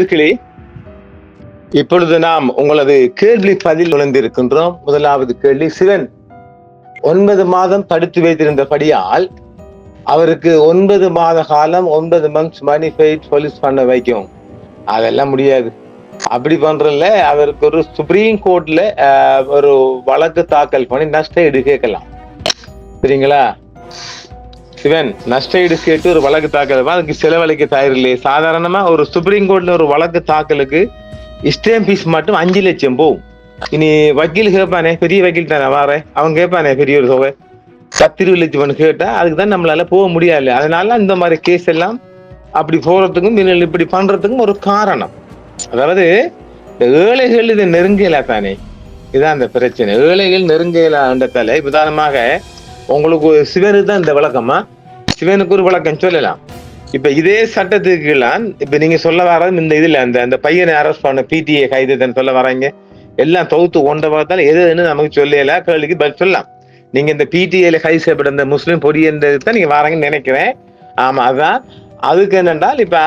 நீர்களே இப்பொழுது நாம் உங்களது கேள்வி பதில் நுழைந்திருக்கின்றோம் முதலாவது கேள்வி சிவன் ஒன்பது மாதம் படுத்து வைத்திருந்தபடியால் அவருக்கு ஒன்பது மாத காலம் ஒன்பது மந்த்ஸ் மணிஃபைட் போலீஸ் பண்ண வைக்கும். அதெல்லாம் முடியாது. அப்படி பண்றதுல அவருக்கு ஒரு சுப்ரீம் கோர்ட்ல ஒரு வழக்கு தாக்கல் பண்ணி நஷ்ட ஈடு கேட்கலாம் சரிங்களா? சிவன் நஷ்ட ஈடு கேட்டு ஒரு வழக்கு தாக்கல். அதுக்கு செலவழிக்க தயாரில்லை சாதாரணமா ஒரு சுப்ரீம் கோர்ட்ல ஒரு வழக்கு தாக்கலுக்கு ஸ்டேம் ஃபீஸ் மட்டும் அஞ்சு லட்சம் போகும். இனி வக்கீல் கேட்பானே பெரிய வக்கீல் தானே வாரேன் அவன் கேட்பானே பெரிய ஒரு தொகை. பத்து லட்சம்னு கேட்டா அதுக்கு தான் நம்மளால போக முடியாது. அதனால இந்த மாதிரி கேஸ் எல்லாம் அப்படி போறதுக்கும் இவங்க இப்படி பண்றதுக்கும் ஒரு காரணம். அதாவது இந்த ஏழைகள் இதை நெருங்கல தானே இதுதான் அந்த பிரச்சனை. ஏழைகள் நெருங்கலான்றதால உதாரணமாக உங்களுக்கு ஒரு சிவனுக்கு தான் இந்த விளக்கமா சிவனுக்கு ஒரு விளக்கம் சொல்லலாம். இப்ப இதே சட்டத்துக்குலாம் இப்ப நீங்க சொல்ல வர்றது இந்த இதுல அந்த அந்த பையனை அரெஸ்ட் பண்ண பிடிஏ கைது சொல்ல வராங்க எல்லாம் தொகுத்து ஒன்றை பார்த்தாலும் எது எதுன்னு நமக்கு சொல்லல கேள்விக்கு பதில் சொல்லலாம். நீங்க இந்த பிடிஏல கைது செய்யப்பட்ட இந்த முஸ்லீம் பொடி தான் நீங்க வராங்கன்னு நினைக்கிறேன். ஆமா அதான். அதுக்கு என்னென்றால் இப்ப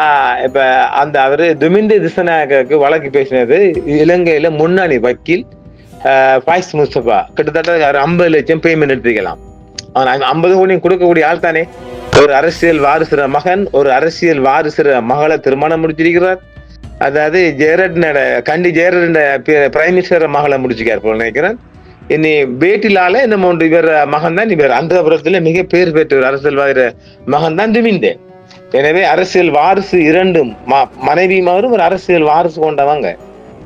இப்ப அந்த அவரு துமிந்து திசநாயகருக்கு வழக்கு பேசினது இலங்கையில முன்னாணி வக்கீல் ஃபாய்ஸ் முஸ்தபா. கிட்டத்தட்ட ஐம்பது லட்சம் பேமெண்ட் எடுத்துக்கலாம். ஐம்பது கோடியும் கொடுக்கக்கூடிய ஆள் தானே? ஒரு அரசியல் வாரிசுற மகன் ஒரு அரசியல் வாரிசுற மகளை திருமணம் முடிச்சிருக்கிறார். அதாவது ஜெயரட்னோட கண்டி ஜெயரட் பிரைம் மினிஸ்டர் மகளை முடிச்சுக்கார் போல நினைக்கிறேன். இனி பேட்டிலால என்ன ஒன்று இவர் மகன் தான் இவர் அந்தபுரத்துல மிக பேர் பெற்ற ஒரு அரசியல்வாதி மகன் தான் துமிந்தேன் எனவே அரசியல் வாரிசு இரண்டும் ம- மனைவிமாரும் ஒரு அரசியல் வாரிசு கொண்டவங்க.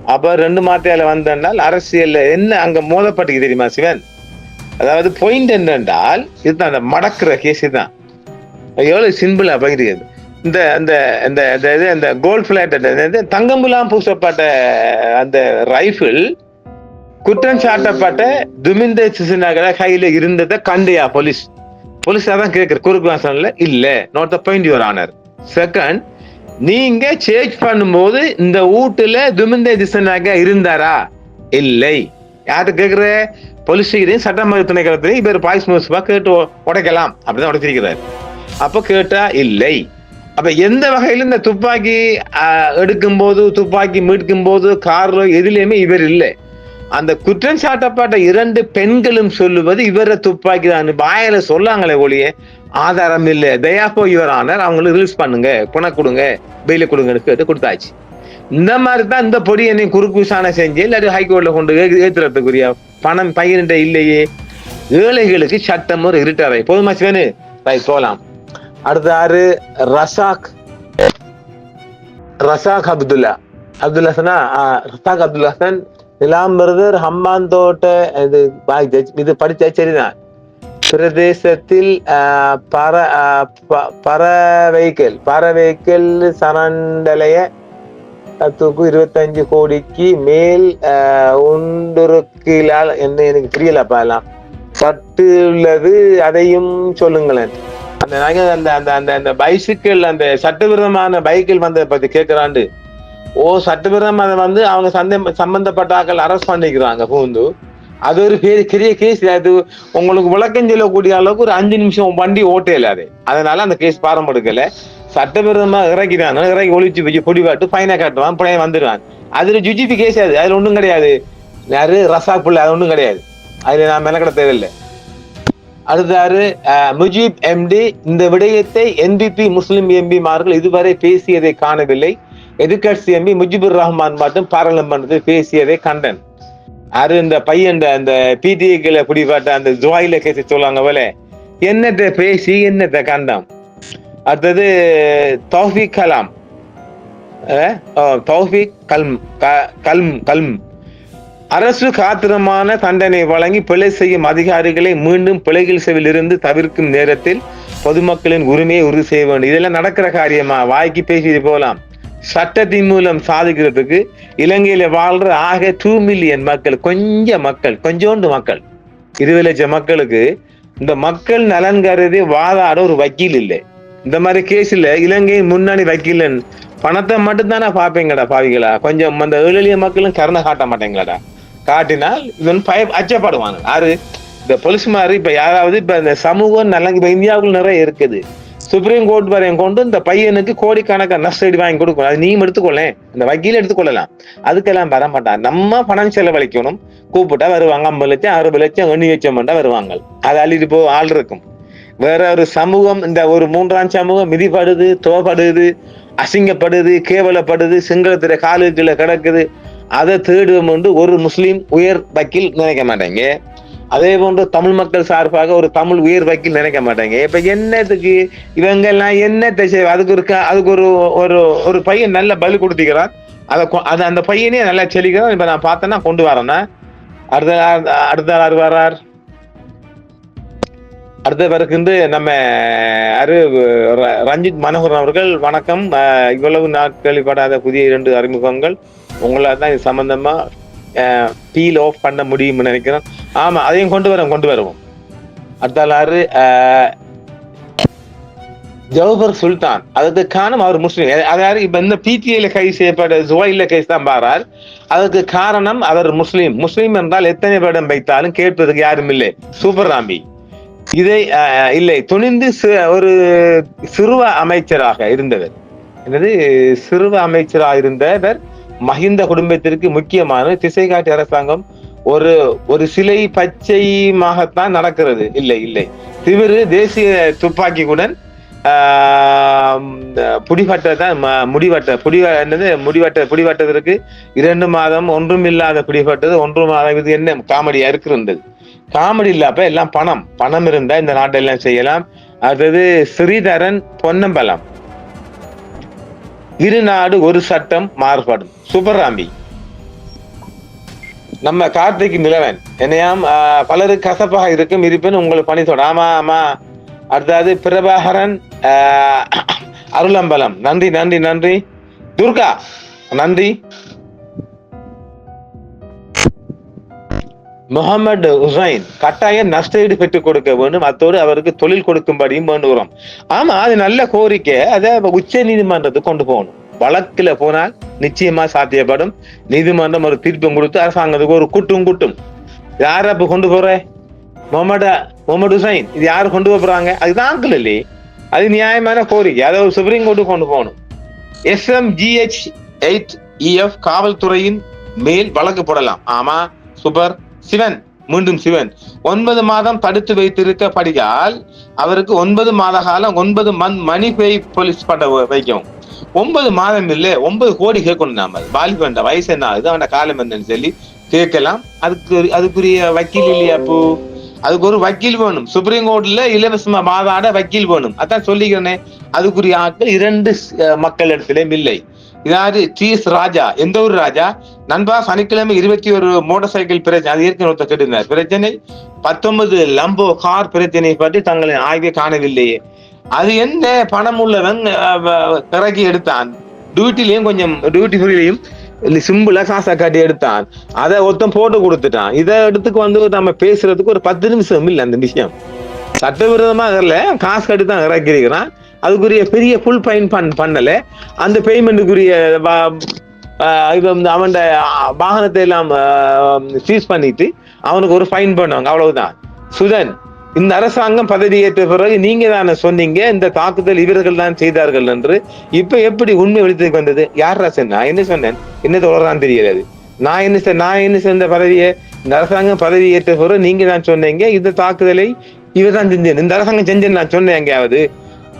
அப்ப ரெண்டு மாத்தையால வந்தால் அரசியல்ல என்ன அங்க மோதப்பட்டுக்கு தெரியுமா சிவன்? அதாவது பாயிண்ட் என்னென்றால் இதுதான் அந்த மடக்குற கேஸ் தான் எவ்வளவு சிம்பிளா பகிர்கிறது. இந்த அந்த அந்த அந்த இது அந்த கோல்ட் பிளாட் தங்கம்புலாம் பூசப்பட்ட அந்த ரைஃபிள் குற்றம் சாட்டப்பட்ட துமிந்த சிசுநகர கையில இருந்ததை கண்டியா போலீஸ். போலீஸ் அதான் கேட்குற குறுக்கு வாசனில் இல்லை not the point your honour second நீங்க சேஞ்ச் பண்ணும்போது இந்த வீட்டுல துமிந்த திசனாக இருந்தாரா? இல்லை. யார்கிட்ட கேக்குற போலீஸ் சட்டமன்ற திணைக்களத்திலையும் இவர் பாய்ஸ் முஸ்பா கேட்டு உடைக்கலாம் அப்படிதான் உடைச்சிருக்கிறார் அப்போ கேட்டா இல்லை. அப்ப எந்த வகையில இந்த துப்பாக்கி எடுக்கும் போது துப்பாக்கி மீட்கும் போது கார்ல எதுலையுமே இவர் இல்லை. அந்த குற்றம் சாட்டப்பட்ட இரண்டு பெண்களும் சொல்லுவது இவர துப்பாக்கி தான். வாயில சொல்லாங்களே ஒழிய ஆதாரம் இல்லை. தயாப்போ இவர் ஆனர். அவங்களுக்கு ரிலீஸ் பண்ணுங்க. பணம் கொடுங்க. பெயில கொடுங்கன்னு கேட்டு கொடுத்தாச்சு. இந்த மாதிரி தான் இந்த பொடி என்னை குறுக்கு விசாரணை செஞ்சு இல்லாட்டி ஹைகோர்ட்ல கொண்டு ஏத்துறதுக்குரிய பணம் பையன்கிட்ட இல்லையே. ஏழைகளுக்கு சட்டம் ஒரு இருட்டாரை போதுமா சிவனு ரைட் போலாம். அடுத்த ஆறு ரசாக். ரசாக் அப்துல்லா. அப்துல் ஹசனா ரசாக் அப்துல் ஹசன் நிலாம்பிரதர் ஹம்பாந்தோட்ட இது இது படிச்சா சரிதான். பிரதேசத்தில் பற பறவைக்கல் பறவைக்கல் பறவைகள் சரண்டலைய தூக்கு இருபத்தஞ்சு கோடிக்கு மேல் ஒன்றுக்கிலால் என்ன எனக்கு புரியலப்பா எல்லாம் சட்டு உள்ளது அதையும் சொல்லுங்களேன். அந்த நகை அந்த அந்த அந்த அந்த பைசிக்கிள் அந்த சட்டவிரோதமான பைக்கில் வந்ததை பத்தி கேட்கிறாண்டு ஓ சட்டவிரோதம் அதை வந்து அவங்க சந்தை சம்பந்தப்பட்ட ஆக்கள் அரெஸ்ட் பண்ணிக்கிறாங்க பூந்து. அது ஒரு பெரிய பெரிய கேஸ் அது உங்களுக்கு விளக்கம் சொல்லக்கூடிய அளவுக்கு ஒரு அஞ்சு நிமிஷம் வண்டி ஓட்டே அது. அதனால அந்த கேஸ் பாரம் எடுக்கல. சட்டவிரோதமா இறக்கிட்டாங்க இறக்கி ஒழிச்சு வச்சு பொடி காட்டு பையனை காட்டுவான் பழைய வந்துடுவான் அது ஜுஜிபி கேஸ் அது. அதுல ஒண்ணும் கிடையாது. யாரு? ரசா புள்ள அது ஒண்ணும் கிடையாது. அதுல நான் மெனக்கட தேவையில்லை. அடுத்தாரு முஜீப் எம்டி இந்த விடயத்தை என்பிபி முஸ்லிம் எம்பிமார்கள் இதுவரை பேசியதை காணவில்லை. எதிர்கட்சி எம்பி முஜிபுர் ரஹ்மான் மட்டும் பாராளுமன்றத்தில் பேசியதை கண்டன். அது இந்த பையன் அந்த பிடிஏக்களை பிடிப்பாட்ட அந்த ஜுவாயில கேச சொல்லுவாங்க போல என்னத்தை பேசி என்னத்தை கண்டாம்? அடுத்தது தௌஃபிக் கலாம். தௌஃபிக் கல்ம் க- கல்ம் கல்ம். அரசு காத்திரமான தண்டனை வழங்கி பிழை செய்யும் அதிகாரிகளை மீண்டும் பிழைகள் செவிலிருந்து தவிர்க்கும் நேரத்தில் பொதுமக்களின் உரிமையை உறுதி செய்ய வேண்டும். இதெல்லாம் நடக்கிற காரியமா? வாய்க்கு பேசி போகலாம். சட்டத்தின் மூலம் சாதிக்கிறதுக்கு இலங்கையில வாழ்ற ஆக டூ மில்லியன் மக்கள் கொஞ்சம் மக்கள் கொஞ்சோண்டு மக்கள் இருபது லட்சம் மக்களுக்கு இந்த மக்கள் நலன் கருதி வாதாட ஒரு வக்கீல் இல்லை. இந்த மாதிரி கேஸ்ல இலங்கையின் முன்னாடி வக்கீலன் பணத்தை மட்டும்தானே தானே பாவிகளா? கொஞ்சம் அந்த ஏழு மக்களும் கருணை காட்ட மாட்டேங்களாடா? காட்டினால் இவன் பய அச்சப்படுவாங்க யாரு? இந்த பொலிஸ் மாதிரி இப்ப யாராவது இப்ப இந்த சமூகம் நல்ல இப்ப இந்தியாவுக்குள்ள நிறைய இருக்குது. சுப்ரீம் கோர்ட் வரையும் கொண்டு இந்த பையனுக்கு கோடிக்கணக்கான நஷ்டஈடு வாங்கி கொடுக்கணும். அது நீயும் எடுத்துக்கொள்ளேன். இந்த வக்கீல் எடுத்துக்கொள்ளலாம். அதுக்கெல்லாம் வர மாட்டான். நம்ம பணம் செலவழிக்கணும். கூப்பிட்டா வருவாங்க. ஐம்பது லட்சம் அறுபது லட்சம் எண்ணி லட்சம் பண்ணா வருவாங்க. அது அள்ளிட்டு போ ஆள் இருக்கும். வேற ஒரு சமூகம் இந்த ஒரு மூன்றாம் சமூகம் மிதிப்படுது தோப்படுது அசிங்கப்படுது கேவலப்படுது சிங்களத்துல காலுக்குள்ள கிடக்குது. அதை தேடுவோம் என்று ஒரு முஸ்லீம் உயர் வக்கீல் நினைக்க மாட்டேங்க. அதே போன்று தமிழ் மக்கள் சார்பாக ஒரு தமிழ் உயிர் வக்கீல் நினைக்க மாட்டாங்க. இப்ப என்னத்துக்கு இவங்க எல்லாம் என்னத்தை செய்வ அதுக்கு ஒரு அதுக்கு ஒரு ஒரு ஒரு பையன் நல்ல பலி கொடுத்திக்கிறான் அதை கொ- அது அந்த பையனே நல்லா செலிக்கிறான் இப்ப நான் பார்த்தேன்னா கொண்டு வரேன்னா. அடுத்த அடுத்த ஆறு வரார். அடுத்த பிறகு நம்ம அரு ரஞ்சித் மனோகரன் அவர்கள் வணக்கம். இவ்வளவு நாட்கள் படாத புதிய இரண்டு அறிமுகங்கள். உங்களால் தான் இது சம்பந்தமா பீல் ஆஃப் பண்ண முடியும்னு நினைக்கிறேன். ஆமா அதையும் கொண்டு வரோம் கொண்டு வருவோம் அடுத்தாளாரு ஜவஹர் சுல்தான். அதுக்கு காரணம் அவர் முஸ்லீம். அதாவது இப்ப இந்த பிடிஐல கைது செய்யப்பட்ட ஜுவைல கேஸ் தான் பாரார். அதுக்கு காரணம் அவர் முஸ்லீம். முஸ்லீம் என்றால் எத்தனை படம் வைத்தாலும் கேட்பதற்கு யாரும் இல்லை. சூப்பர் ராம்பி இதை அஹ், இல்லை. துணிந்து ஒரு சிறுவ அமைச்சராக இருந்தவர். என்னது? சிறுவ அமைச்சராக இருந்தவர். மஹிந்த குடும்பத்திற்கு முக்கியமான திசை காட்டி அரசாங்கம் ஒரு ஒரு சிலை பச்சைமாகத்தான் நடக்கிறது. இல்லை இல்லை. திமிரு தேசிய துப்பாக்கியுடன் ஆஹ் ம- முடிவட்ட புடி என்னது முடிவட்ட புடிவட்டதற்கு இரண்டு மாதம் ஒன்றும் இல்லாத பிடிபட்டது ஒன்று மாதம் இது என்ன காமெடியா இருக்கிறது காமெடி இல்லாப்ப எல்லாம் பணம். பணம் இருந்தா இந்த நாட்டெல்லாம் செய்யலாம். அடுத்தது ஸ்ரீதரன் பொன்னம்பலம். இரு நாடு ஒரு சட்டம் மாறுபடும். சுப்பராம்பி நம்ம கார்த்திக் நிலவன் என்னையாம் ஆஹ், கசப்பாக இருக்கும். இருப்பேன் உங்களுக்கு பணி சொல்ல ஆமா ஆமா. அடுத்தது பிரபாகரன் ஆஹ், அருளம்பலம். நன்றி நன்றி நன்றி. துர்கா நன்றி. முகமது ஹுசைன் கட்டாயம் நஷ்டஈடு பெற்றுக் கொடுக்க வேண்டும். அத்தோடு அவருக்கு தொழில் கொடுக்கும்படியும் வேண்டுகிறோம். ஆமா அது நல்ல கோரிக்கை. அதை உச்ச நீதிமன்றத்துக்கு கொண்டு போகணும். வழக்குல போனால் நிச்சயமா சாத்தியப்படும். நீதிமன்றம் ஒரு தீர்ப்பம் கொடுத்து அரசாங்கத்துக்கு ஒரு கூட்டும் கூட்டும். யார இப்ப கொண்டு போற? முகமது முகமது ஹுசைன். இது யாரு கொண்டு போறாங்க? அதுதான் ஆங்கிள் இல்லையே அது நியாயமான கோரிக்கை. அதை ஒரு சுப்ரீம் கோர்ட்டு கொண்டு போகணும். எஸ்எம்ஜிஹெச் எயிட் இஎஃப் காவல்துறையின் மேல் வழக்கு போடலாம். ஆமா சூப்பர். சிவன் மீண்டும் சிவன். ஒன்பது மாதம் தடுத்து வைத்திருக்கப்படியால் அவருக்கு ஒன்பது மாத காலம் ஒன்பது மண் மணி பேய் போலீஸ் பட்ட வைக்கும். ஒன்பது மாதம் இல்லை ஒன்பது கோடி கேட்கணும் நாம. வாலிபண்ட வயசு என்ன ஆகுது அவன் காலம் என்னன்னு சொல்லி கேட்கலாம். அதுக்கு அதுக்குரிய வக்கீல் இல்லையா அப்போ? அதுக்கு ஒரு வக்கீல் வேணும். சுப்ரீம் கோர்ட்ல இலவசமா வாதாட வக்கீல் வேணும். அதான் சொல்லிக்கிறேனே. அதுக்குரிய ஆட்கள் இரண்டு மக்கள் இடத்திலும் இல்லை. இதாவது டிஎஸ் ராஜா எந்த ஒரு ராஜா? நண்பா சனிக்கிழமை இருபத்தி ஒரு மோட்டார் சைக்கிள் பிரச்சனை அது ஏற்கனவே ஒருத்தர் கேட்டிருந்தார். பிரச்சனை பத்தொன்பது லம்போ கார் பிரச்சனை பற்றி தங்களின் ஆய்வை காணவில்லையே. அது என்ன பணம் உள்ளவன் அஹ், இறக்கி எடுத்தான். டியூட்டிலையும் கொஞ்சம் டியூட்டி ஃப்ரீலையும் சிம்பிளா காசா காட்டி எடுத்தான். அதை ஒருத்தன் போட்டு கொடுத்துட்டான். இதை எடுத்துக்கு வந்து நம்ம பேசுறதுக்கு ஒரு பத்து நிமிஷம் இல்லை அந்த விஷயம். சட்டவிரோதமா அதில் காசு கட்டி தான் இறக்கிருக்கிறான் அதுக்குரிய பெரிய ஃபுல் பயன் பண் பண்ணல. அந்த பேமெண்ட்டுக்குரிய இது அவன் வாகனத்தை எல்லாம் சீஸ் பண்ணிட்டு அவனுக்கு ஒரு ஃபைன் பண்ணுவாங்க. அவ்வளவுதான். சுதன் இந்த அரசாங்கம் பதவியேற்ற பிறகு நீங்க தானே சொன்னீங்க இந்த தாக்குதல் இவர்கள் தான் செய்தார்கள் என்று. இப்ப எப்படி உண்மை வெளிச்சத்துக்கு வந்தது? யார் சொன்ன நான் என்ன சொன்னேன்? என்ன தொடர்றான்னு தெரியல நான் என்ன நான் என்ன சேர்ந்த பதவியை இந்த அரசாங்கம் பதவி ஏற்ற பிறகு நீங்க தான் சொன்னீங்க இந்த தாக்குதலை இவர் தான் செஞ்சேன். இந்த அரசாங்கம் செஞ்சேன் நான் சொன்னேன் எங்கேயாவது.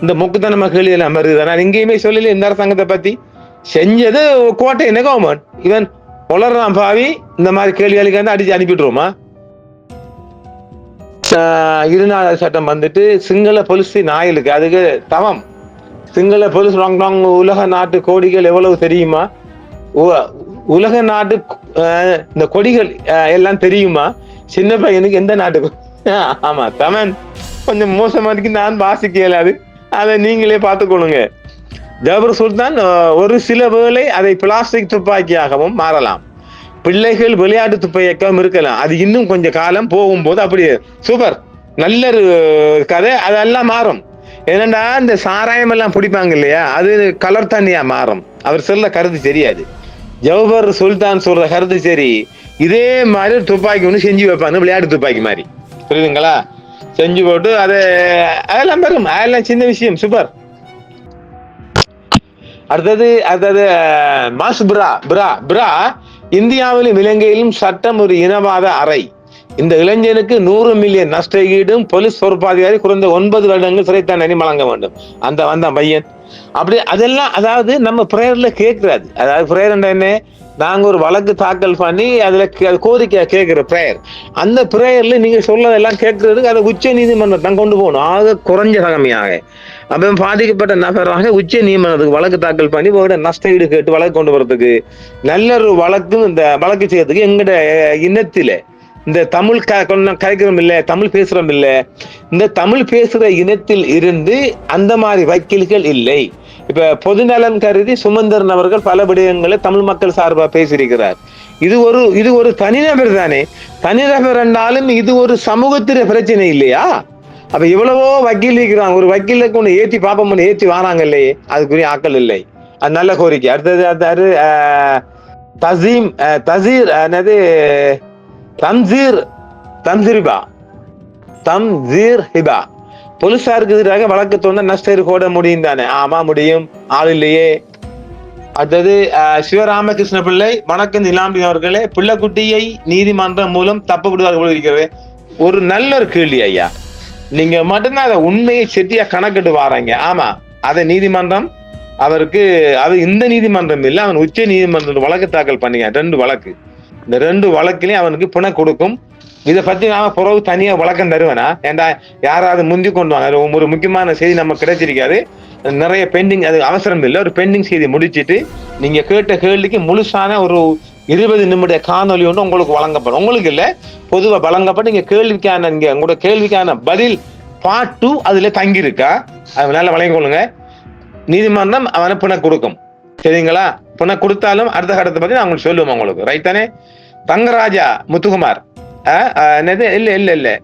இந்த மொக்குத்தனமா கேள்வி எல்லாம் வருது நான் எங்கேயுமே சொல்லல இந்த அரசாங்கத்தை பத்தி. செஞ்சது கோட்டை என்ன கவர்மெண்ட் இவன் வளர்றான் பாவி இந்த மாதிரி கேள்விகளுக்கு வந்து அடிச்சு அனுப்பிட்டுருவோமா இருநாள் சட்டம் வந்துட்டு சிங்கள பொலிசி நாயலுக்கு. அதுக்கு தவம். சிங்கள பொலிஸ் ராங் ராங் உலக நாட்டு கோடிகள் எவ்வளவு தெரியுமா? உலக நாட்டு இந்த கொடிகள் எல்லாம் தெரியுமா? சின்ன பையனுக்கு எந்த நாட்டுக்கு ஆமா தமன். கொஞ்சம் மோசமா இருக்கு நான் வாசிக்க இயலாது அதை நீங்களே பார்த்துக்கொள்ளுங்க. ஜபர் சுல்தான் ஒரு சில வேளை அதை பிளாஸ்டிக் துப்பாக்கியாகவும் மாறலாம். பிள்ளைகள் விளையாட்டு துப்பாக்கியாகவும் இருக்கலாம். அது இன்னும் கொஞ்சம் காலம் போகும்போது அப்படி சூப்பர். நல்ல ஒரு கதை அதெல்லாம் மாறும். ஏனண்டா இந்த சாராயம் எல்லாம் பிடிப்பாங்க இல்லையா? அது கலர் தண்ணியா மாறும். அவர் சொல்ல கருத்து தெரியாது. ஜவஹர் சுல்தான் சொல்ற கருத்து சரி. இதே மாதிரி துப்பாக்கி ஒன்று செஞ்சு வைப்பாங்க விளையாட்டு துப்பாக்கி மாதிரி. புரியுதுங்களா? செஞ்சு போட்டு அதை அதெல்லாம் பெரும் அதெல்லாம் சின்ன விஷயம். சூப்பர். அடுத்தது அடுத்தது மாஸ் பிரா பிரா பிரா. இந்தியாவிலும் இலங்கையிலும் சட்டம் ஒரு இனவாத அறை. இந்த இளைஞனுக்கு நூறு மில்லியன் நஷ்ட ஈடும் போலீஸ் பொறுப்பாதிகாரி குறைந்த ஒன்பது வருடங்கள் சிறை தண்டனை வழங்க வேண்டும். அந்த வந்த பையன். அப்படி அதெல்லாம் அதாவது நம்ம பிரேயர்ல கேட்கிறாது அதாவது பிரேயர் என்ன? நாங்க ஒரு வழக்கு தாக்கல் பண்ணி அதுல கோரிக்கை கேட்கிற பிரேயர். அந்த பிரேயர்ல நீங்க சொல்லதெல்லாம் கேட்கறதுக்கு அதை உச்ச நீதிமன்றம் தான் கொண்டு போகணும். ஆக குறைஞ்ச தகமையாக அப்போ பாதிக்கப்பட்ட நபராக உச்ச நியமனத்துக்கு வழக்கு தாக்கல் பண்ணி ஒரு நஷ்ட ஈடு கேட்டு வழக்கு கொண்டு வரதுக்கு நல்ல ஒரு வழக்கு இந்த வழக்கு செய்யறதுக்கு எங்கட இனத்தில இந்த தமிழ் க கொஞ்சம் கலைக்கிறோம் இல்லை தமிழ் பேசுறோம் இல்லை இந்த தமிழ் பேசுகிற இனத்தில் இருந்து அந்த மாதிரி வக்கீல்கள் இல்லை. இப்போ பொதுநலன் கருதி சுமந்திரன் அவர்கள் பல விடயங்களை தமிழ் மக்கள் சார்பாக பேசியிருக்கிறார். இது ஒரு இது ஒரு தனிநபர் தானே. தனிநபர் என்றாலும் இது ஒரு சமூகத்திற பிரச்சனை இல்லையா? அப்ப இவ்வளவோ வக்கீல் இருக்கிறாங்க. ஒரு வக்கீலுக்கு ஒண்ணு ஏற்றி பாப்போம்னு ஏற்றி வாராங்க இல்லையே அதுக்குரிய ஆக்கள் இல்லை. அது நல்ல கோரிக்கை. அடுத்தது அடுத்தாரு தசீம் தசீர் என்னது தம்சீர் தம்சிரிபா. தம்சீர் ஹிபா. போலீசாருக்கு எதிராக வழக்கு தோன்ற நஷ்டர் கோட முடியும் தானே? ஆமா முடியும். ஆள் இல்லையே. அடுத்தது சிவராமகிருஷ்ண பிள்ளை வணக்கம் நிலாம்பி அவர்களே. பிள்ளைக்குட்டியை நீதிமன்றம் மூலம் தப்ப விடுவார்கள் இருக்கிறது. ஒரு நல்ல ஒரு கேள்வி ஐயா. நீங்க மட்டும்தான் அதை உண்மையை செட்டியா கணக்கிட்டு வாராங்க. ஆமா அதை நீதிமன்றம் அவருக்கு அது இந்த நீதிமன்றம் இல்லை அவன் உச்ச நீதிமன்றம் வழக்கு தாக்கல் பண்ணீங்க ரெண்டு வழக்கு. இந்த ரெண்டு வழக்கிலையும் அவனுக்கு பிணை கொடுக்கும். இதை பத்தி நாம பிறகு தனியா வழக்கம் தருவேனா? ஏன்டா யாராவது முந்தி கொண்டு வாங்க. ஒரு முக்கியமான செய்தி நம்ம கிடைச்சிருக்காது. நிறைய பெண்டிங் அது அவசரம் இல்லை. ஒரு பெண்டிங் செய்தி முடிச்சிட்டு நீங்க கேட்ட கேள்விக்கு முழுசான ஒரு இருபது நிமிட காணொலி ஒன்று உங்களுக்கு வழங்கப்படும். உங்களுக்கு இல்லை பொதுவாக வழங்கப்பட்டு நீங்கள் கேள்விக்கான இங்கே உங்களோட கேள்விக்கான பதில் பார்ட் டூ அதுல தங்கியிருக்கா? அதனால வழங்கிக்கொள்ளுங்க நீதிமன்றம் அவனை பிணை கொடுக்கும். சரிங்களா? பிணை கொடுத்தாலும் அடுத்த கட்டத்தை பற்றி நான் உங்களுக்கு சொல்லுவோம் உங்களுக்கு. ரைட் தானே? தங்கராஜா முத்துக்குமார். என்னது? இல்லை இல்லை இல்லை.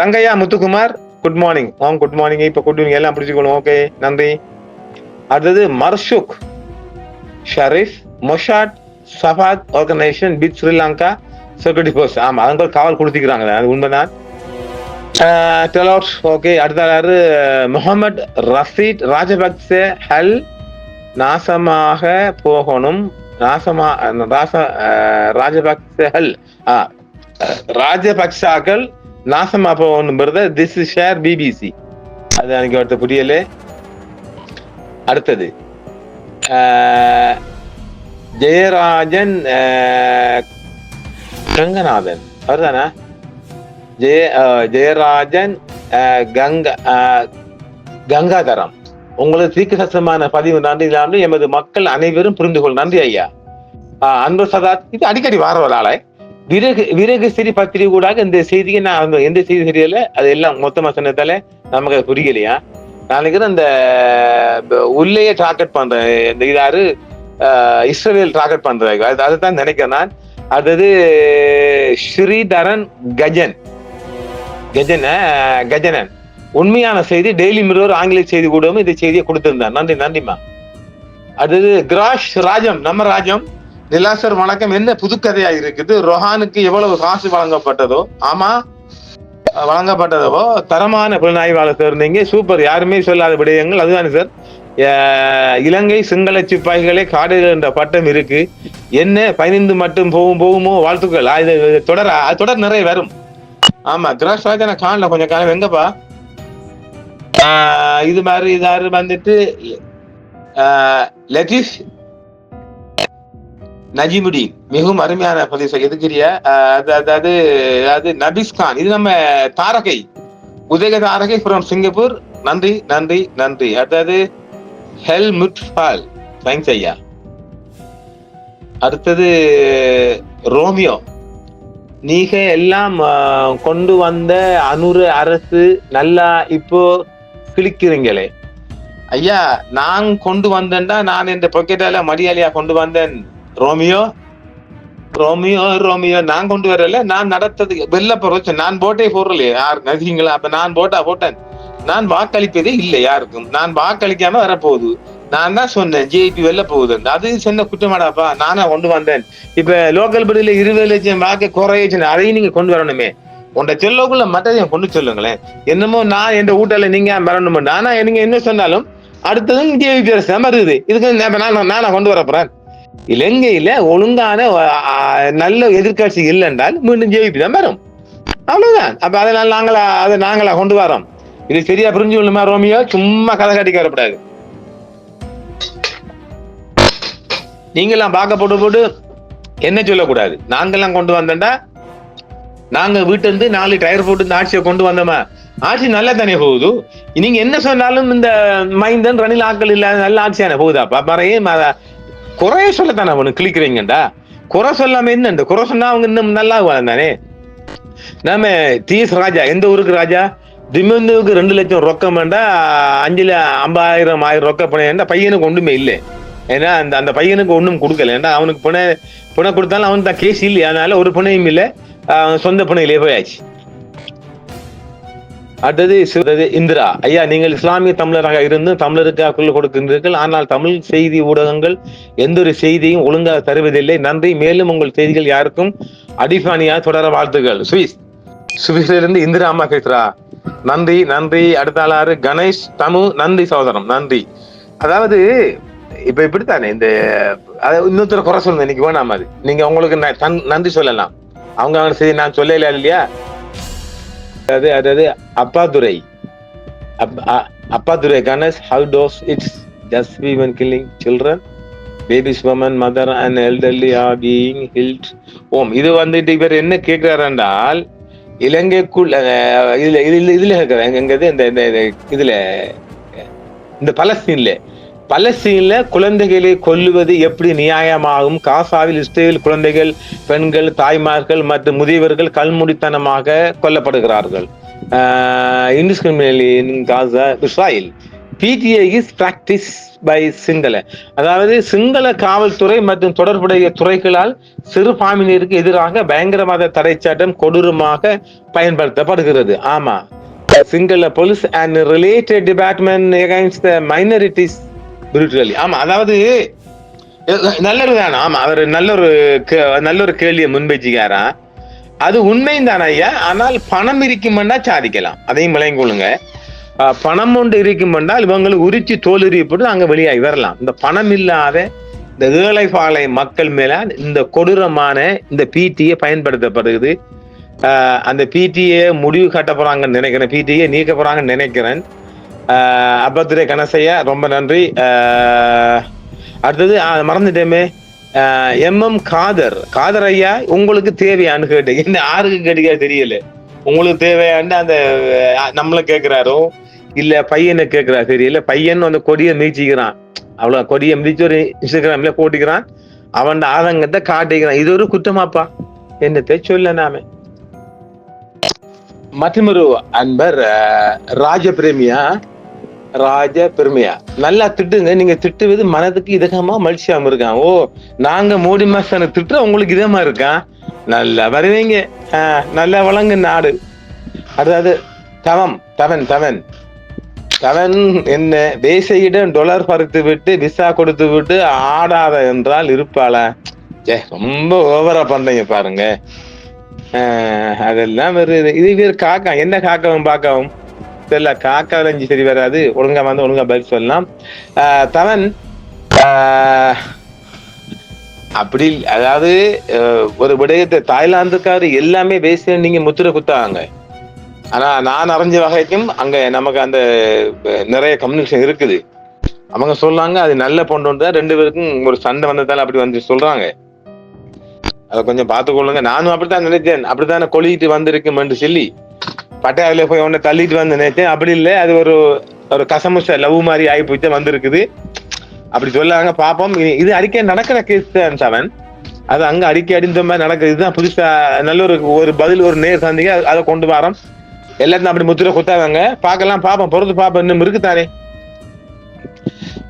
தங்கையா முத்துக்குமார் குட் மார்னிங் ஓம் குட் மார்னிங் இப்போ குட் எல்லாம் பிடிச்சிக்கணும் ஓகே நன்றி. அடுத்தது மர்ஷுக் ஷரீஃப் மொஷாட் சஃபாத் ஆர்கனைசேஷன் பிட் ஸ்ரீலங்கா செக்யூரிட்டி போஸ்ட் ஆமா அவங்க காவல் கொடுத்துக்கிறாங்க அது உண்மைதான். டெலோட் ஓகே அடுத்த யாரு முகமது ரஃபீட் ராஜபக்சே ஹல் நாசமாக போகணும். நாசமா ராச அஹ், ராஜபக்சாக்கள் நாசமா போகணும்ங்கிறத திஸ் ஷேர் பிபிசி அது எனக்கு அடுத்த புரியலே. அடுத்தது ஜெயராஜன் கங்கநாதன் அவர்தானா? ஜெய ஜெயராஜன் கங்கா கங்க கங்காதரம். உங்களது தீர்க்கசமான பதிவு நன்றி இல்லாமல் எமது மக்கள் அனைவரும் புரிந்து கொள். நன்றி ஐயா. அன்பு சதாத் இது அடிக்கடி வார ஒரு ஆளை விறகு விறகு சிறி பத்திரிகை கூட இந்த செய்தியை நான் எந்த செய்தி தெரியல அது எல்லாம் மொத்தமாக சொன்னதால நமக்கு புரியலையா? நான் நினைக்கிறேன் இந்த உள்ளேயே டார்கெட் பண்றேன் இந்த இதாரு இஸ்ரேல் டார்கெட் பண்றாங்க அது நினைக்கிறேன் நான். அடுத்தது ஸ்ரீதரன் கஜன். கஜன கஜனன். உண்மையான செய்தி டெய்லி மிரர் ஆங்கில செய்தி கூடவும் இந்த செய்தியை கொடுத்திருந்தார். நன்றி நன்றிமா அடுத்தது கிராஷ் ராஜம் நம்ம ராஜம். நிலாசர் வணக்கம். என்ன புதுக்கதையா இருக்குது? ரொஹானுக்கு எவ்வளவு காசு வழங்கப்பட்டதோ? ஆமா வழங்கப்பட்டதோ? தரமான புலனாய்வாளர் இருந்தீங்க சூப்பர். யாருமே சொல்லாத விடயங்கள். அதுதானே சார். இலங்கை சிங்கள சிப்பாய்களே காடுகள் என்ற பட்டம் இருக்கு. என்ன பதினைந்து மட்டும் போகும் போகுமோ? வாழ்த்துக்கள். இது தொடர் அது தொடர் நிறைய வரும். ஆமா கிராஷ் ராஜா நான் காணல கொஞ்சம் காலம் எங்கப்பா? ஆஹ் இது மாதிரி இதாரு வந்துட்டு ஆஹ் லத்தீஃப் நஜிமுடி மிகவும் அருமையான பதிவு எதுக்கிறிய அது அதாவது அதாவது நபிஸ்கான் இது நம்ம தாரகை. உதய தாரகை ஃப்ரம் சிங்கப்பூர். நன்றி நன்றி நன்றி. அதாவது ஹெல் ஃபால். தேங்க்ஸ் ஐயா. அடுத்தது ரோமியோ. நீக எல்லாம் கொண்டு வந்த அனுறு அரசு நல்லா இப்போ கிழிக்கிறீங்களே. ஐயா நான் கொண்டு வந்தேன்டா நான் இந்த பொக்கெட்டால மரியாதையா கொண்டு வந்தேன். ரோமியோ? ரோமியோ ரோமியோ நான் கொண்டு வரல நான் நடத்தது வெள்ள போற நான் போட்டே போடலையே. யார் நதிங்களா அப்ப நான் போட்டா போட்டேன். நான் வாக்களிப்பதே இல்லை யாருக்கும். நான் வாக்களிக்காம வரப்போகுது. நான் தான் சொன்னேன் ஜேபி வெளில போகுது அது சொன்ன குற்றமாடாப்பா. நானா கொண்டு வந்தேன். இப்ப லோக்கல் படியில இருபது லட்சம் வாக்கு குறையுச்சு அதையும் நீங்க கொண்டு வரணுமே. உன்ட செல்லோக்குள்ள மற்றதையும் கொண்டு சொல்லுங்களேன். என்னமோ நான் என் வீட்டில நீங்க வரணும்? ஆனா நீங்க என்ன சொன்னாலும் அடுத்ததும் ஜேபி அரசு தான் வருது இதுக்கு நான் நான் நானா கொண்டு வரப்போறேன் இலங்கையில ஒழுங்கான நல்ல எதிர்க்கட்சி இல்லை என்றால் மீண்டும் ஜேபி தான் வரும். அவ்வளவுதான். அப்ப அதனால நாங்களா அதை நாங்களா கொண்டு வரோம். இது சரியா புரிஞ்சு கொள்ளுமா ரோமியோ? சும்மா கதை கட்டிக்க வரக்கூடாது. நீங்களாம் பார்க்க போட்டு போட்டு என்ன சொல்லக்கூடாது. நாங்கெல்லாம் கொண்டு வந்தோம்டா. நாங்க வீட்டுல இருந்து நாலு டயர் போட்டு இந்த ஆட்சியை கொண்டு வந்தோமா? ஆட்சி நல்லா தானே போகுது. நீங்க என்ன சொன்னாலும் இந்த மைந்தன் ரணில் ஆக்கள் இல்லாத நல்ல ஆட்சியான போகுதாப்பா மறையே குறைய சொல்லத்தானே அவனு கிளிக்கிறீங்கடா குறை சொல்லாம என்ன? குறை சொன்னா அவங்க இன்னும் நல்லா தானே நாம டிஎஸ் ராஜா எந்த ஊருக்கு ராஜா? திமிந்துவுக்கு ரெண்டு லட்சம் ரொக்கம் வேண்டா அஞ்சுல ஐம்பதாயிரம் ஆயிரம் ரொக்க பணம் பையனுக்கு ஒன்றுமே இல்லை. ஏன்னா அந்த அந்த பையனுக்கு ஒன்றும் கொடுக்கல. ஏன்னா அவனுக்கு பிணை பிணை கொடுத்தாலும் அவனுக்கு தான் கேஸ் இல்லை. அதனால ஒரு பிணையும் இல்லை. அவன் சொந்த பிணையிலே போயாச்சு. அடுத்தது சிறது இந்திரா. ஐயா நீங்கள் இஸ்லாமிய தமிழராக இருந்து தமிழருக்காக குரல் கொடுக்கின்றீர்கள். ஆனால் தமிழ் செய்தி ஊடகங்கள் எந்த ஒரு செய்தியும் ஒழுங்காக தருவதில்லை. நன்றி. மேலும் உங்கள் செய்திகள் யாருக்கும் அடிபானியாக தொடர வாழ்த்துகள் சுவிஸ். சுவிசிலிருந்து இந்திரா அம்மா கேட்குறா. நன்றி நன்றி. அடுத்தாளாரு கணேஷ் தனு நன்றி சகோதரம். நன்றி. அதாவது இப்ப இப்படித்தானே? இந்த அதாவது இன்னொருத்தர் குறை சொல்லணும் இன்னைக்கு வேணாம் அது. நீங்க உங்களுக்கு நன்றி சொல்லலாம். அவங்க அவங்க சரி நான் சொல்லல இல்லையா? அதாவது அதாவது அப்பாதுரை. அப்- அ- Appadurai Ganesh how does it's just women killing children babies woman mother and elderly are being killed ஓம் இது வந்துட்டு இவர் என்ன கேட்கிறார் என்றால் இலங்கைக்குள் இதுல இதுல இதுல இருக்கிற இந்த இந்த இதுல இந்த பலஸ்தீன்ல. பலஸ்தீன்ல குழந்தைகளை கொல்லுவது எப்படி நியாயமாகும்? காசாவில் இஸ்ரேல் குழந்தைகள் பெண்கள் தாய்மார்கள் மற்றும் முதியவர்கள் கல்முடித்தனமாக கொல்லப்படுகிறார்கள். Indiscriminately Gaza Israel PTI is practise by Sinhala அதாவது சிங்கள காவல்துறை மற்றும் தொடர்புடைய துறைகளால் சிறுபான்மையினருக்கு எதிராக பயங்கரவாத தடைச்சாட்டம் கொடூரமாக பயன்படுத்தப்படுகிறது. ஆமா. Sinhala police and related department against the minorities brutally ஆமா அதாவது நல்லது தானே. ஆமா அவர் நல்ல ஒரு கே- நல்ல ஒரு கேள்வியை முன்வைச்சிக்காரா அது உண்மையும் ஐயா. ஆனால் பணம் இருக்குமென்னா சாதிக்கலாம். அதையும் விளங்கிக்கொள்ளுங்க பணம் ஒன்று இருக்குமென்றால் இவங்களுக்கு உரிச்சு தோலுரி அங்கே வெளியாகி வரலாம். இந்த பணம் இல்லாத இந்த ஏழை பாலை மக்கள் மேல இந்த கொடூரமான இந்த பிடிஏ பயன்படுத்தப்படுகிறது. அந்த பிடிஏ முடிவு கட்ட போறாங்கன்னு நினைக்கிறேன். பிடிஏ நீக்க போறாங்கன்னு நினைக்கிறேன். அபத்திரை அபத்ரே கணசையா ரொம்ப நன்றி. அடுத்தது மறந்துட்டேமே. எம்எம் காதர். காதர் ஐயா உங்களுக்கு தேவையான்னு கேட்டேன். என்ன யாருக்கு கேட்டீங்க? தெரியல. உங்களுக்கு தேவையான்னு அந்த நம்மளை நம்மள இல்ல பையனை சரி இல்ல பையன் அந்த கொடியை மீச்சிக்கிறான் அவ்வளவு கொடியை மிதிச்சு ஒரு இன்ஸ்டாகிராம்ல போட்டிக்கிறான். அவன் ஆதங்கத்தை காட்டிக்கிறான். இது ஒரு குற்றமாப்பா. என்னத்தை சொல்ல நாம? மற்றொரு அன்பர் ராஜ ராஜபிரேமியா ராஜ பெருமையா? நல்லா திட்டுங்க. நீங்க திட்டுவது மனதுக்கு இதகமா மகிழ்ச்சியாம இருக்கான். ஓ நாங்க மோடி மாசான திட்டுற உங்களுக்கு இதமா இருக்கான் நல்லா வருவீங்க. நல்லா வழங்கு நாடு. அதாவது தவம் தவன் தவன். தவன் என்ன வேசையிடம் டொலர் பறித்து விட்டு விசா கொடுத்து விட்டு ஆடாத என்றால் இருப்பாள? ஏ ரொம்ப ஓவரா பண்றீங்க பாருங்க. அதெல்லாம் வருது இது. வேறு காக்கா என்ன காக்கவும் பார்க்கவும்? தெரியல காக்கா விளைஞ்சி சரி வராது. ஒழுங்கா வந்து ஒழுங்கா பதில் சொல்லலாம். தவன் அப்படி அதாவது ஒரு விடயத்தை தாய்லாந்துக்காரு எல்லாமே பேசி நீங்க முத்திர குத்தாங்க. ஆனா நான் அறிஞ்ச வகைக்கும் அங்க நமக்கு அந்த நிறைய கம்யூனிகேஷன் இருக்குது. அவங்க சொல்லாங்க அது நல்ல பொண்ணு தான் ரெண்டு பேருக்கும் ஒரு சண்டை வந்ததால அப்படி வந்து சொல்றாங்க. அதை கொஞ்சம் பார்த்து கொள்ளுங்க நானும் அப்படித்தான் நினைச்சேன். அப்படித்தானே கொளிட்டு வந்திருக்குமென்று சொல்லி பட்டையாவில போய் உன்னை தள்ளிட்டு வந்து நினைச்சேன். அப்படி இல்லை அது ஒரு ஒரு கசமுச லவ் மாதிரி ஆகி போயிட்டு வந்திருக்குது. அப்படி சொல்லாங்க பாப்போம் இது- அறிக்கை நடக்கிற கேஸ் தான் அவன் அது அங்க அறிக்கை அடிந்த மாதிரி நடக்குது. இதுதான் புதுசா நல்ல ஒரு ஒரு பதில் ஒரு நேர் சந்திக்க அதை கொண்டு வரோம். எல்லாத்தையும் அப்படி முத்திரை குத்தாவாங்க பார்க்கலாம் பார்ப்போம். பொறுத்து பாப்போம் இன்னும் இருக்குதானே?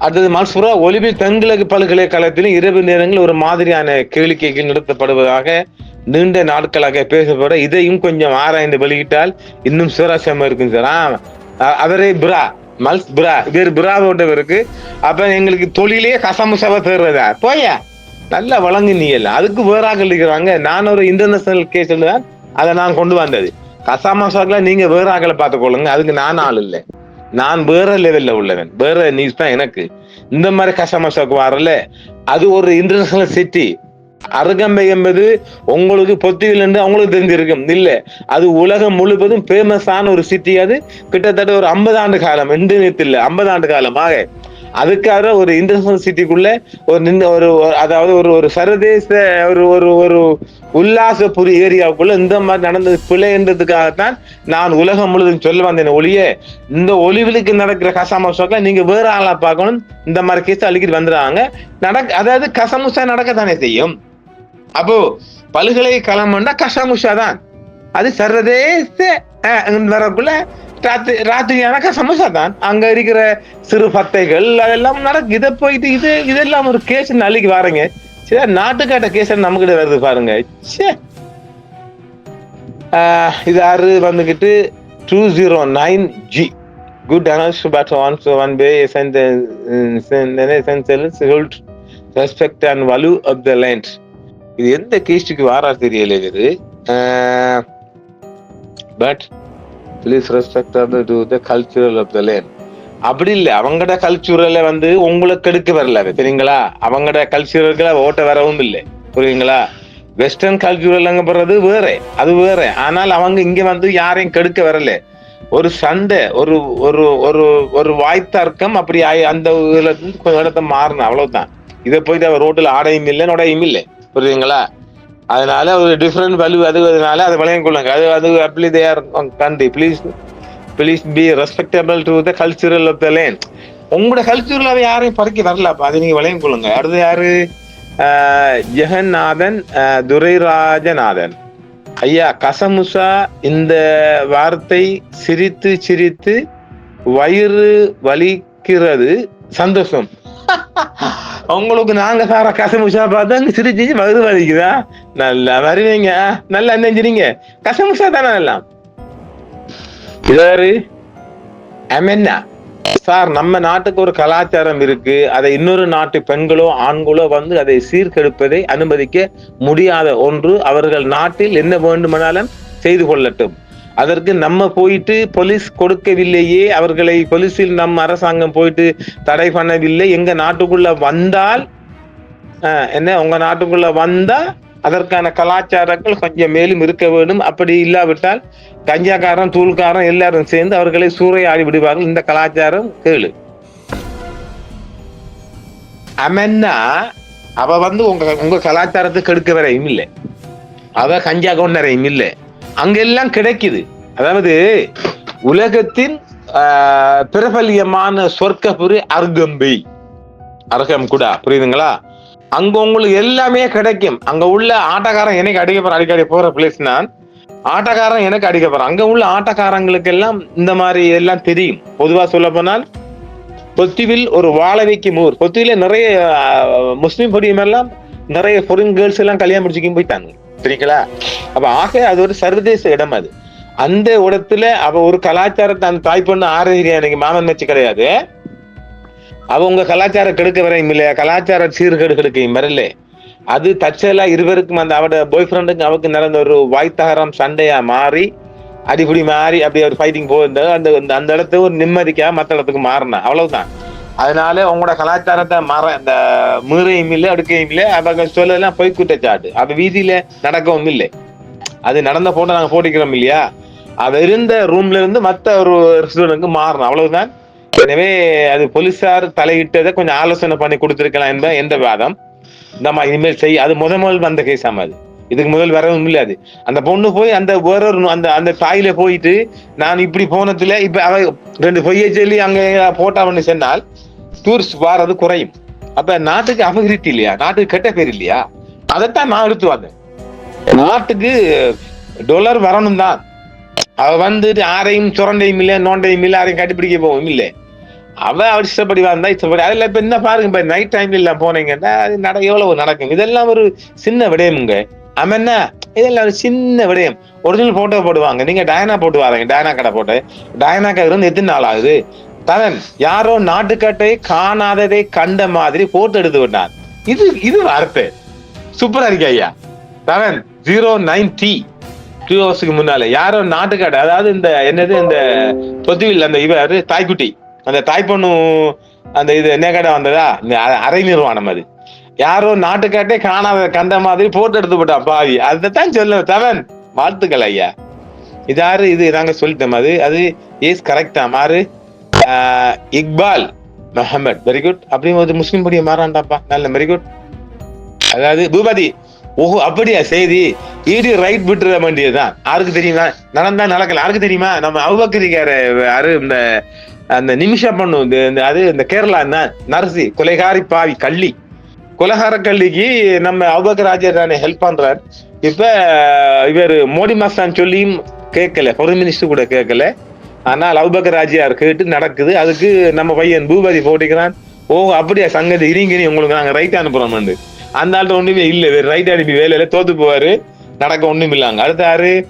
அடுத்தது மல்சுரா ஒலிபி தென்கிழக்கு பல்கலைக்கழகத்திலும் இரவு நேரங்களில் ஒரு மாதிரியான கேளிக்கைகள் நடத்தப்படுவதாக நீண்ட நாட்களாக பேசப்பட இதையும் கொஞ்சம் ஆராய்ந்து வெளியிட்டால் இன்னும் சுவராசியமா இருக்கும் சார். அவரே பிரா மல்ஸ் பிரா. இவர் பிராவோட்டவருக்கு அப்ப எங்களுக்கு தொழிலே கசமுசவா தேர்றதா? போயா? நல்லா வழங்கு நீ எல்லாம். அதுக்கு வேறாக இருக்கிறாங்க. நான் ஒரு இன்டர்நேஷனல் கேஸ் தான் அதை நான் கொண்டு வந்தது. கசாமசாக்கெல்லாம் நீங்க வேற ஆக்களை பார்த்துக்கொள்ளுங்க அதுக்கு நான் ஆள் இல்லை. நான் வேற லெவல்ல உள்ளவன். வேற நியூஸ் தான் எனக்கு. இந்த மாதிரி கசாமசாக்கு வரல அது ஒரு இன்டர்நேஷனல் சிட்டி அருகம்பை என்பது உங்களுக்கு பொத்தியில் இருந்து அவங்களுக்கு தெரிஞ்சிருக்கும். இல்ல அது உலகம் முழுவதும் ஃபேமஸான ஒரு சிட்டி அது. கிட்டத்தட்ட ஒரு ஐம்பது ஆண்டு காலம். இன்டர்நெட் இல்ல ஐம்பது ஆண்டு காலமாக. அதுக்காக ஒரு இன்டர்நேஷனல் சிட்டிக்குள்ள ஒரு நின்று ஒரு அதாவது ஒரு ஒரு சர்வதேச ஒரு ஒரு ஒரு உல்லாசபுரி ஏரியாவுக்குள்ள இந்த மாதிரி நடந்தது பிழைன்றதுக்காகத்தான் நான் உலகம் முழுவதும் சொல்ல வந்தேன் ஒளிய இந்த ஒளிவிலுக்கு நடக்கிற கசாமசாக்ல நீங்க வேற ஆளா பார்க்கணும். இந்த மாதிரி கேஸ் அழுக்கிட்டு வந்துடுறாங்க. நடக்க அதாவது கசமுசா தானே செய்யும். அப்போ பல்கலைக்கழகம்னா கசமுஷா தான் அது சர்வதேச வரக்குள்ள ராத்திரி எனக்கு சமோசா தான் அங்க இருக்கிற சிறு பத்தைகள் அதெல்லாம் நடக்கு. இதை போயிட்டு இது இதெல்லாம் ஒரு கேஸ் நாளைக்கு வாருங்க சரி நாட்டுக்காட்ட கேஸ் நமக்கிட்ட வருது பாருங்க. ச்சே. இது ஆறு வந்துகிட்டு? Two zero nine G good annals but once one pay essential respect and value of the land இது எந்த கேஸ்டுக்கு வாரா தெரியல இது. But please respect to the cultural of the land அப்படி இல்லை. அவங்கட கல்ச்சுரல வந்து உங்களுக்கு கெடுக்க வரல. அது தெரியுங்களா? அவங்கட கல்ச்சுரல்களை ஓட்ட வரவும் இல்லை. புரியுங்களா வெஸ்டர்ன் கல்ச்சுரல் அங்கே போடுறது வேற. அது வேற. ஆனால் அவங்க இங்க வந்து யாரையும் கெடுக்க வரல. ஒரு சண்டை ஒரு ஒரு ஒரு ஒரு வாய்த்தர்க்கம் அப்படி அந்த இதில் கொஞ்சம் இடத்த மாறணும் அவ்வளவுதான். இதை போயிட்டு அவர் ரோட்டில் ஆடையும் இல்லை நொடையும் இல்லை. புரியுதுங்களா? அதனால ஒரு டிஃப்ரெண்ட் வேல்யூ அது அதனால அதை வளையம் கொள்ளுங்க. அது அது அப்படி their country please please be respectable to the cultural of the land உங்களோட கல்ச்சுரல் அவன் யாரையும் பறக்கி வரலப்பா. அதை நீங்கள் வளையம் கொள்ளுங்க. அடுத்து யாரு? ஜெகநாதன் துரைராஜநாதன். ஐயா கசமுசா இந்த வார்த்தை சிரித்து சிரித்து வயிறு வலிக்கிறது. சந்தோஷம். உங்களுக்கு நாங்க சார கசமுசா பார்த்தா அங்க சிரிச்சு வயிறு வலிக்குதா நல்லா வருவீங்க நல்லா என்ன செஞ்சீங்க கசமுசா தானே எல்லாம்? இதாரு அமென்னா சார் நம்ம நாட்டுக்கு ஒரு கலாச்சாரம் இருக்கு. அதை இன்னொரு நாட்டு பெண்களோ ஆண்களோ வந்து அதை சீர்கெடுப்பதை அனுமதிக்க முடியாத ஒன்று அவர்கள் நாட்டில் என்ன வேண்டுமானாலும் செய்து கொள்ளட்டும். அதற்கு நம்ம போயிட்டு போலீஸ் கொடுக்கவில்லையே அவர்களை போலீஸில் நம் அரசாங்கம் போயிட்டு தடை பண்ணவில்லை. எங்க நாட்டுக்குள்ள வந்தால் என்ன உங்க நாட்டுக்குள்ள வந்தா அதற்கான கலாச்சாரங்கள் கொஞ்சம் மேலும் இருக்க வேண்டும். அப்படி இல்லாவிட்டால் கஞ்சாக்காரன் தூள்காரன் எல்லாரும் சேர்ந்து அவர்களை சூறையாடி விடுவார்கள். இந்த கலாச்சாரம் கேளு. அமன்னா அவ வந்து உங்க உங்க கலாச்சாரத்தை கெடுக்க வரையும் இல்லை. அவ கஞ்சா கொண்டரையும் இல்லை. அங்கெல்லாம் கிடைக்குது. அதாவது உலகத்தின் பிரபல்யமான சொர்க்கபுரி அர்கம்பை. அரகம் கூட புரியுதுங்களா? அங்க உங்களுக்கு எல்லாமே கிடைக்கும். அங்க உள்ள ஆட்டக்காரன் எனக்கு அடிக்க போற அடிக்கடி போற பிளேஸ் நான் ஆட்டக்காரன் எனக்கு அடிக்க போறான். அங்க உள்ள ஆட்டக்காரங்களுக்கு எல்லாம் இந்த மாதிரி எல்லாம் தெரியும். பொதுவா சொல்ல போனால் பொத்திவில் ஒரு வாழவைக்கு மூர் பொத்திவில நிறைய முஸ்லீம் பொடியும் எல்லாம் நிறைய பொருள் கேர்ள்ஸ் எல்லாம் கல்யாணம் முடிச்சுக்கும் போயிட்டாங்க சரிங்களா அப்ப ஆக அது ஒரு சர்வதேச இடம் அது. அந்த இடத்துல அவ ஒரு கலாச்சாரத்தை அந்த தாய் பொண்ணு ஆரோக்கியம் எனக்கு மாமன் மச்சி கிடையாது. அவ உங்க கலாச்சாரம் கெடுக்க வரையும் இல்லையா? கலாச்சார சீர்கேடு கெடுக்கையும் வரல. அது தற்செயலா இருவருக்கும் அந்த அவட பாய் ஃப்ரெண்டுக்கும் அவருக்கு நடந்த ஒரு வாய்த்தகரம் சண்டையா மாறி அடிப்படி மாறி அப்படி ஒரு ஃபைட்டிங் போயிருந்த அந்த அந்த- அந்த இடத்த ஒரு நிம்மதிக்காக மற்ற இடத்துக்கு மாறினா அவ்வளவுதான். அதனால உங்களோட கலாச்சாரத்தை மற இந்த மீறையும் இல்லை அடுக்கையும் இல்லை அவங்க சொல்லலாம் பொய் குற்றச்சாட்டு. அது வீதியில நடக்கவும் இல்லை. அது நடந்த போட்டோ நாங்க போட்டிக்கிறோம் இல்லையா? அது இருந்த ரூம்ல இருந்து மத்த ஒரு ரெஸ்டாரண்ட்டுக்கு மாறணும். அவ்வளவுதான். எனவே அது போலீஸார் தலையிட்டதை கொஞ்சம் ஆலோசனை பண்ணி கொடுத்திருக்கலாம் என்ப எந்த வாதம். நம்ம இனிமேல் செய்ய அது முத முதல் வந்த கேஸ் அது. இதுக்கு முதல் வரவும் இல்லை அது. அந்த பொண்ணு போய் அந்த வேற ஒரு அந்த அந்த தாயில போயிட்டு நான் இப்படி போனதுல இப்ப அவ ரெண்டு பொய்யை சொல்லி அங்க போட்டா பண்ணி சொன்னால் டூரிஸ்ட் வாரது குறையும். அப்ப நாட்டுக்கு அபகிருத்தி இல்லையா? நாட்டுக்கு கெட்ட பேர் இல்லையா? அதைத்தான் நான் எடுத்து வந்தேன். நாட்டுக்கு டொலர் வரணும் தான். அவ வந்துட்டு ஆரையும் சுரண்டையும் இல்லை நோண்டையும் இல்லை யாரையும் கண்டுபிடிக்க போகவும் இல்லை. அவ அவர் இஷ்டப்படி வந்தா இஷ்டப்படி. அதுல இப்ப என்ன பாருங்க இப்ப நைட் டைம்ல எல்லாம் போனீங்கன்னா அது நட எவ்வளவு நடக்கும். இதெல்லாம் ஒரு சின்ன விடயமுங்க. ஆமா என்ன? இதெல்லாம் ஒரு சின்ன விடயம். ஒரிஜினல் போட்டோ போடுவாங்க. நீங்க டயனா போட்டு வாரீங்க. டயனா கடை போட்டு. டயனா கடை இருந்து எத்தனை நாள் ஆகுது? தவன் யாரோ நாட்டுக்காட்டை காணாததை கண்ட மாதிரி போட்டு எடுத்து விட்டான். இது இது வார்த்தை. சூப்பரா இருக்கு ஐயா. தவன் ஜீரோ நைன் டி டூ ஹவர்ஸ்க்கு முன்னால யாரோ நாட்டுக்காடு அதாவது இந்த என்னது இந்த பொத்துவில் அந்த இவர் தாய்க்குட்டி. அந்த தாய்ப்பொண்ணு அந்த இது என்ன கடை வந்ததா? இந்த அ- அரை நிர்வாணம் அது. யாரோ நாட்டுக்காட்டே காணாத கண்ட மாதிரி போட்டு எடுத்து போட்டான் பாவி. அதைத்தான் சொல்ல தவன் வாழ்த்துக்கள் ஐயா. இது யாரு இது நாங்க சொல்லிட்டோம். அது அது இஸ் கரெக்டா மாறு. இக்பால் முஹம்மத் வெரி குட் அப்படியும் ஒரு முஸ்லீம் படிய மாறான்டாப்பா. நல்ல வெரி குட் அதாவது பூபதி ஓஹோ அப்படியா செய்தி? ஈடு ரைட் விட்டுற வேண்டியதுதான். யாருக்கு தெரியுமா? நடந்தா நடக்கல. யாருக்கு தெரியுமா? நம்ம அவுபக்கரிக்கார யாரு இந்த அந்த நிமிஷம் பண்ணும் இந்த இந்த அது இந்த கேரளா தான் நரசி கொலைகாரி பாவி கள்ளி. கொலகார கல்விக்கு நம்ம அவுபக்கர் ராஜர் தானே ஹெல்ப் பண்றார். இப்ப இவர் மோடி மாஸ்தான் சொல்லியும் கேட்கல. ஃபாரின் மினிஸ்டர் கூட கேட்கல. ஆனால் அவுபக்கர் ராஜியார் கேட்டு நடக்குது. அதுக்கு நம்ம பையன் பூபதி போட்டிக்கிறான். ஓ அப்படியா சங்கதி இறங்கி உங்களுக்கு நாங்கள் ரைட் அனுப்புறோம்னு அந்த ஆள்கிட்ட ஒன்றுமே இல்லை வேறு ரைட் அனுப்பி வேலையில தோத்து போவார். நடக்க ஒன்றும் இல்லாங்க அடுத்த யாரு?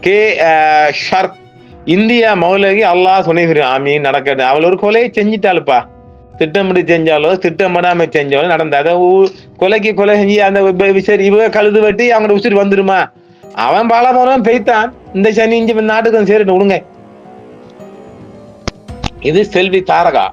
கே அஹ், ஷர்க். இந்தியா மௌலகி அல்லாஹ் சொன்னீங்க ஆமீன் நடக்கட்டும். அவள் ஒரு கொலையை செஞ்சிட்டாளுப்பா. திட்டமிட்டு செஞ்சாலோ திட்டமிடாம செஞ்சாலோ நடந்த. அதை ஊ- கொலைக்கு கொலை செஞ்சு அந்த வ- இவங்க இவ கழுது வெட்டி அவங்களோட உசுறு வந்துருமா? அவன் பால போறவன் பெய்தான் இந்த சனி இஞ்சி நாட்டுக்கு வந்து சேரட்டும் விடுங்க. இது செல்வி தாரகா.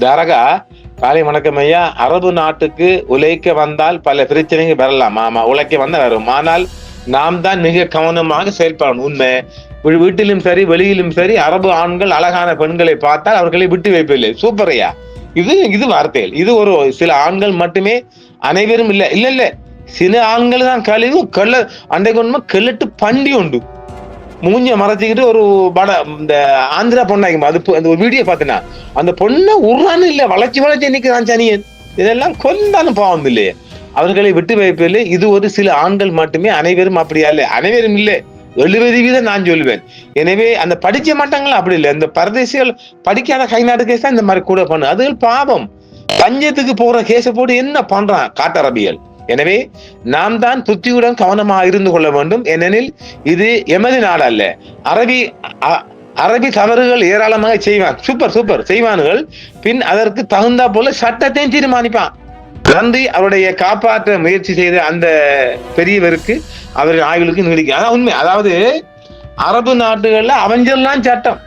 தாரகா காலை வணக்கம் ஐயா. அரபு நாட்டுக்கு உழைக்க வந்தால் பல பிரச்சனைகள் வரலாம். ஆமா உழைக்க வந்தால் வரும் ஆனால் நாம் தான் மிக கவனமாக செயல்படணும். உண்மை. வீட்டிலும் சரி வெளியிலும் சரி அரபு ஆண்கள் அழகான பெண்களை பார்த்தால் அவர்களை விட்டு வைப்பதில்லை. சூப்பர் ஐயா. இது இது வார்த்தைகள். இது ஒரு சில ஆண்கள் மட்டுமே அனைவரும் இல்லை. இல்ல இல்ல. சில ஆண்கள் தான் கழிவு கள்ள அன்றைக்கு உண்மை பண்டி உண்டு. மூஞ்ச மறைச்சிக்கிட்டு ஒரு பட இந்த ஆந்திரா பொண்ணாங்க அது அந்த ஒரு வீடியோ பார்த்தேன்னா அந்த பொண்ணை உருளான்னு இல்லை வளைச்சி வளைச்சி நிற்கிறான் சனியன். இதெல்லாம் கொந்தாலும் பாவம் இல்லையே. அவர்களை விட்டு வைப்பதில்லை. இது ஒரு சில ஆண்கள் மட்டுமே அனைவரும் அப்படியா இல்லை? அனைவரும் இல்லை. எழுபது வீதம் நான் சொல்லுவேன் எனவே அந்த படிக்க மாட்டாங்களா? அப்படி இல்லை. இந்த பரதேசிகள் படிக்காத கை நாட்டு கேஸ் தான் இந்த மாதிரி கூட பண்ணு. அதுகள் பாவம். பஞ்சத்துக்கு போற கேஸை போட்டு என்ன பண்றான்? காட்டரபியல் எனவே நாம் தான் புத்தியுடன் கவனமாக இருந்து கொள்ள வேண்டும். ஏனெனில் இது எமது நாடு அல்ல. அரபி அ- அரபி தவறுகள் ஏராளமாக செய்வான். Super super செய்வான்கள். பின் அதற்கு தகுந்தா போல சட்டத்தையும் தீர்மானிப்பான். தந்தை அவருடைய காப்பாற்ற முயற்சி செய்த அந்த பெரியவருக்கு அவரின் ஆய்வுகளுக்கு நீடிக்கும். அதான் உண்மை. அதாவது அரபு நாட்டுகள்ல அவஞ்செல்லாம் சட்டம்.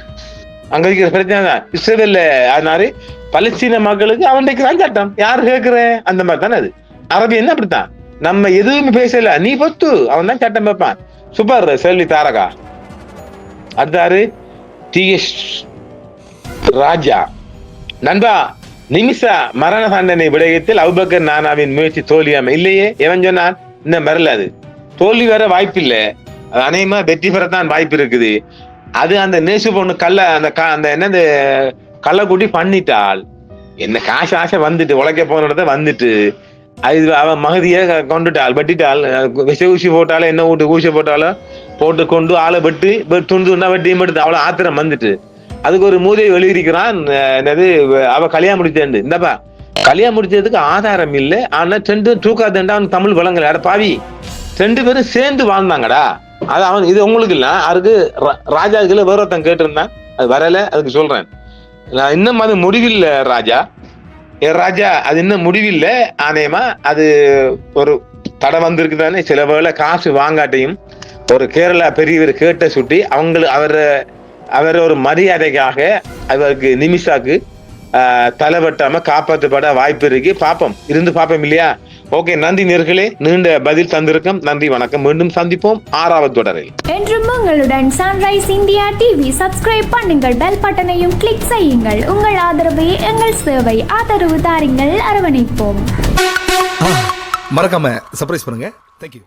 அங்க இருக்கிற பிரச்சனை தான். இஸ்ரேலில் ஆனாரு பலஸ்தீன மக்களுக்கு அவன்றைக்கு தான் சட்டம். யார் கேட்குற? அந்த மாதிரி தானே அது. அரபியன் அப்படித்தான்? நம்ம எதுவுமே பேசல. நீ பொத்து. அவன் தான் சட்டம் வைப்பான். சூப்பர் செல்வி தாரகா. அடுத்தாரு டி எஸ் ராஜா. நண்பா நிமிஷா மரண தண்டனை விடயத்தில் அவுபக்கர் நானாவின் முயற்சி தோல்வியாம இல்லையே எவன் சொன்னான்? இன்னும் வரல அது. தோல்வி வர வாய்ப்பு இல்லை அநேகமா வெற்றி பெறத்தான் வாய்ப்பு இருக்குது. அது அந்த நேசு பொண்ணு கல்ல அந்த க- அந்த என்னது கள்ளக்குட்டி பண்ணிட்டாள். என்ன காசு ஆசை வந்துட்டு உழைக்க போனதை வந்துட்டு. அது அவன் மகதியை கொண்டுட்டாள் வெட்டிட்டாள். விஷ ஊசி போட்டாலும் என்ன ஊட்டு ஊசி போட்டாலும் போட்டு கொண்டு ஆளை வெட்டி துண்டு துண்டா வெட்டியும் எடுத்து அவ்வளோ ஆத்திரம் வந்துட்டு. அதுக்கு ஒரு மூதையை வெளியிருக்கிறான். என்னது அவ கல்யாணம் முடிச்சேன் இந்தப்பா கல்யாணம் முடிச்சதுக்கு ஆதாரம் இல்லை. ஆனா ரெண்டு தூக்காதண்டா அவன் தமிழ் வழங்கல அட பாவி ரெண்டு பேரும் சேர்ந்து வாழ்ந்தாங்கடா. அது அவன் இது உங்களுக்கு இல்ல. அதுக்கு ரா- ராஜாவுக்குள்ள வேற கேட்டிருந்தான். அது வரல. அதுக்கு சொல்றேன். நான் இன்னும் அது முடிவில்லை ராஜா. ராஜா அது இன்னும் முடிவில்ல. ஆனேமா அது ஒரு தடை வந்திருக்கு தானே சில வேளை காசு வாங்காட்டையும் ஒரு கேரளா பெரியவர் கேட்ட சுட்டி அவங்க அவர் அவர் ஒரு மரியாதைக்காக அவருக்கு நிமிஷாக்கு ஆஹ், தலை வெட்டாம காப்பாற்றப்பட வாய்ப்பு இருக்கு. பார்ப்போம் இருந்து பார்ப்போம் இல்லையா? ஓகே நன்றி நேர்களே. நீண்ட பதில் தந்திருக்கோம். நன்றி வணக்கம். மீண்டும் சந்திப்போம் ஆறாவது தொடரில். என்றும் உங்களுடன் சன்ரைஸ் இந்தியா டிவி சப்ஸ்கிரைப் பண்ணுங்கள். பெல் பட்டனையும் கிளிக் செய்யுங்கள். உங்கள் ஆதரவே எங்கள் சேவை ஆதரவு தாருங்கள். அரவணைப்போம். மறக்காம சர்ப்ரைஸ் பண்ணுங்க. தேங்க்யூ